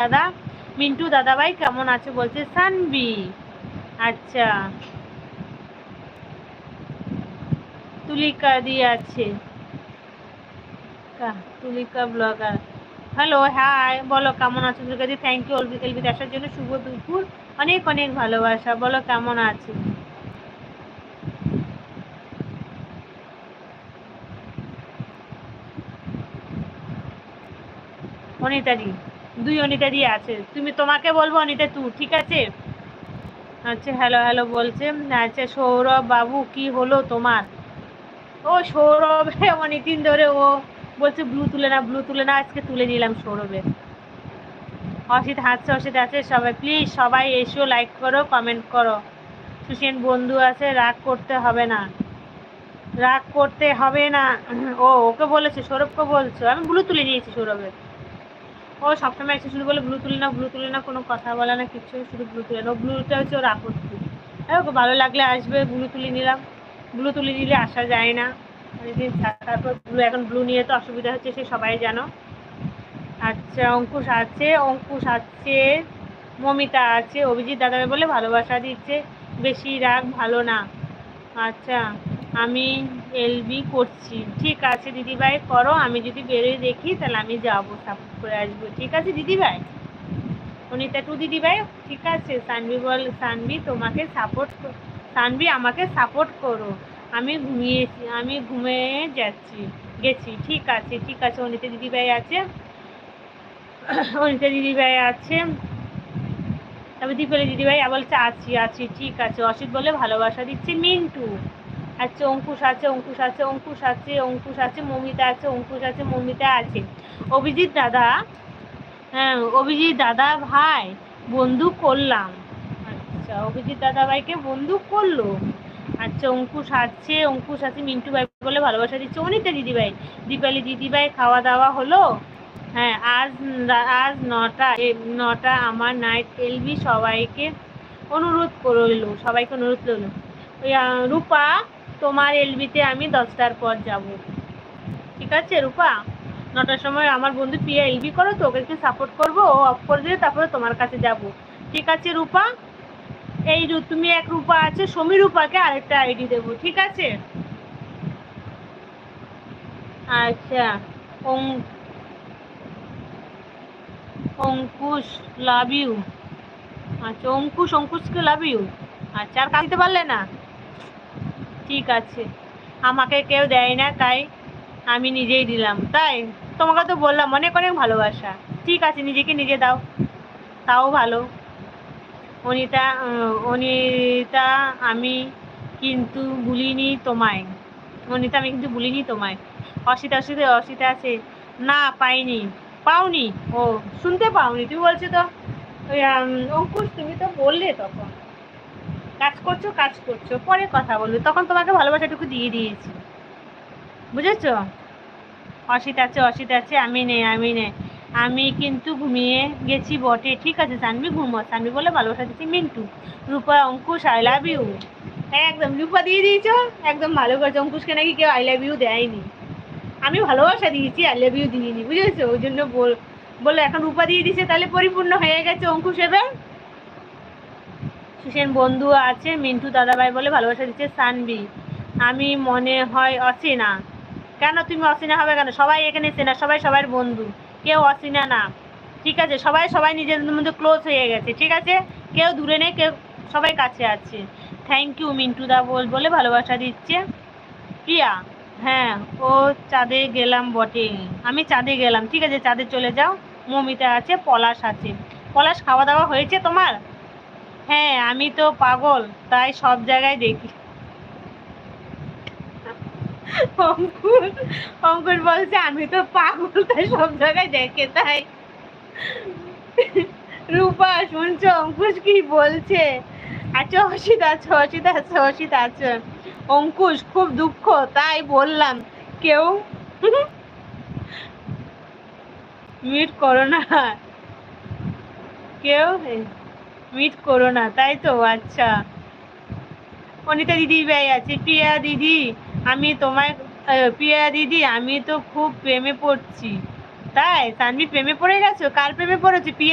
দাদা, মিন্টু দাদাভাই কেমন আছে? বলছে সানবি। আচ্ছা। তুলিকা দিয়ে আছে। তুলিকা ব্লগার। হ্যালো বলো কেমন আছো? তুলিকা দি থ্যাংক ইউ এলবিতে আসার জন্য শুভ দুপুর। অনেক অনেক ভালোবাসা। বলো কেমন আছো? দুই অনিতাদি আছে। তুমি তোমাকে বলব, অনিতা তু ঠিক আছে? আচ্ছা হ্যালো হ্যালো বলছে। আচ্ছা সৌরভ বাবু, কি হলো তোমার? ও সৌরভ, অনেকদিন ধরে ও বলছে ব্লু তুলে না ব্লু তুলে না আজকে তুলে নিলাম সৌরভের অসিত হাসছে, অসিত আছে, সবাই প্লিজ সবাই এসো লাইক করো কমেন্ট করো। সুসেন বন্ধু আছে, রাগ করতে হবে না। রাগ করতে হবে না। ও, ওকে বলেছে, সৌরভকে বলছো? আমি ব্লু তুলে নিয়েছি সৌরভের ও সবসময় এসে শুধু বলে, ব্লু তুলে না ব্লু তুলে না কোনো কথা বলে না, কিছু শুধু ব্লু তুলে না ব্লুটা হচ্ছে ওর আপত্তি। ওকে ভালো লাগলে আসবে, ব্লু তুলে নিলাম। ব্লু তুলে নিলে আসা যায় না। অনেকদিন থাকার পর ব্লু, এখন ব্লু নিয়ে তো অসুবিধা হচ্ছে, সে সবাই জানো। আচ্ছা অঙ্কুশ আছে অঙ্কুশ আছে, মমিতা আছে, অভিজিৎ দাদাকে বলে ভালোবাসা দিচ্ছে। বেশি রাগ ভালো না। আচ্ছা। আমি এলবি করছি। ঠিক আছে, দিদিভাই, করো। আমি যদি বেরোই দেখি, তাহলে আমি যাব সাপোর্ট করে আসব। ঠিক আছে, দিদিভাই? অনিতা টু, দিদিভাই? ঠিক আছে সানভি বল সানভি তোমাকে সাপোর্ট সানভি আমাকে সাপোর্ট করো। আমি ঘুমিয়েছি, আমি ঘুমিয়ে যাচ্ছি, গেছি। ঠিক আছে ঠিক আছে, অনিতা দিদিভাই আছে। অনিতা দিদিভাই আছে। তবে দীপালি দিদিভাই বলছে, আছি আছি, ঠিক আছে। অসিত বলে ভালোবাসা দিচ্ছে মিন্টু। আচ্ছা অঙ্কুশ আছে অঙ্কুশ আছে অঙ্কুশ আছে অঙ্কুশ আছে, মমিতা আছে, অঙ্কুশ আছে, মমিতা আছে। অভিজিৎ দাদা হ্যাঁ অভিজিৎ দাদা ভাই, বন্ধু করলাম। আচ্ছা অভিজিৎ দাদা ভাইকে বন্ধু করল। আচ্ছা অঙ্কুশ আছে অঙ্কুশ আছে, মিন্টু ভাই বলে ভালোবাসা দিচ্ছে। অনিতা দিদিভাই, দীপালি দিদিভাই, খাওয়া দাওয়া হলো? হ্যাঁ আজ আজ নটা নটা আমার নাইট এলবি সবাইকে অনুরোধ করল, সবাইকে অনুরোধ করল। রূপা তোমার এলবিতে আমি দশটার পর যাব। ঠিক আছে, রূপা? নটার সময় আমার বন্ধু প্রিয়া এলবি করো, তো ওকে সাপোর্ট করব, ও অফ করে দিলে তারপরে তোমার কাছে যাব। ঠিক আছে, রূপা? এই তুমি এক রূপা আছে সমী রূপাকে আরেকটা আইডি দেবো, ঠিক আছে? আচ্ছা অঙ্কুশ লাভ ইউ আচ্ছা অঙ্কুশ, অঙ্কুশকে লাভ ইউ আচ্ছা আর কাঁদিতে পারলে না? ঠিক আছে। আমাকে কেউ দেয় না, তাই আমি নিজেই দিলাম। তাই তোমাকে তো বললাম, অনেক অনেক ভালোবাসা। ঠিক আছে, নিজেকে নিজে দাও। তাও ভালো। অনিতা অনিতা, আমি কিন্তু ভুলিনি তোমায়। অনিতা, আমি কিন্তু ভুলিনি তোমায়। অসিতা অসিতা অসিতা আছে। না, পাইনি। পাওনি? ও, শুনতে পাওনি। তুমি বলছো তো অঙ্কুশ, তুমি তো বললে তখন। কাজ করছ কাজ করছ, পরে কথা বলবে। তখন তোমাকে ভালোবাসাটুকু দিয়ে দিয়েছি। বুঝেছ? অসিত আছে অসিত আছে, আমি নেই আমি নেই আমি কিন্তু ঘুমিয়ে গেছি বটে। ঠিক আছে, সানবি, ঘুমো। সানবি বলে ভালোবাসা দিচ্ছি Mintu. Rupa, Ankush I love you একদম, রূপা দিয়ে দিয়েছ? একদম ভালো করেছ। অঙ্কুশকে নাকি কেউ আই লাভ ইউ দেয়নি। আমি ভালোবাসা দিয়েছি আই লাভ ইউ দিইনি। বুঝেছ? ওই জন্য বল বলে এখন রূপা দিয়ে দিছে তাহলে পরিপূর্ণ হয়ে গেছে অঙ্কুশ এবার? সুসেন বন্ধু আছে, মিন্টু দাদাভাই বলে ভালোবাসা দিচ্ছে সানবি। আমি মনে হয় অচেনা। কেন তুমি অচেনা হবে কেন? সবাই এখানে চেনা, সবাই সবার বন্ধু। কেউ অচেনা না। ঠিক আছে, সবাই সবাই নিজেদের মধ্যে ক্লোজ হয়ে গেছে। ঠিক আছে? কেউ দূরে নেই, কেউ, সবাই কাছে আছে। থ্যাংক ইউ মিন্টু দা বল, বলে ভালোবাসা দিচ্ছে। প্রিয়া হ্যাঁ ও চাঁদে গেলাম বটে। আমি চাঁদে গেলাম। ঠিক আছে, চাঁদে চলে যাও। মমিতা আছে, পলাশ আছে। পলাশ, খাওয়া দাওয়া হয়েছে তোমার? হ্যাঁ আমি তো পাগল, তাই সব জায়গায় দেখি। অঙ্কুর অঙ্কুর বলছে, আমি তো পাগল, তাই সব জায়গায় দেখে, তাই। রূপা, শুনছো? অঙ্কুশ কি বলছে? আচ্ছা অসিত আছে অসিত আছে অসিত আছে। অঙ্কুশ, খুব দুঃখ, তাই বললাম। কেউ? মিট করো না। কেউ? মিট করো না, তাই তো? আচ্ছা। অনিতা দিদি ভাই আছে। প্রিয়া দিদি, আমি তোমায় প্রিয়া দিদি, আমি তো খুব প্রেমে পড়ছি। তাই? তানভি প্রেমে পড়ে গেছো? কার প্রেমে পড়েছো? প্রিয়া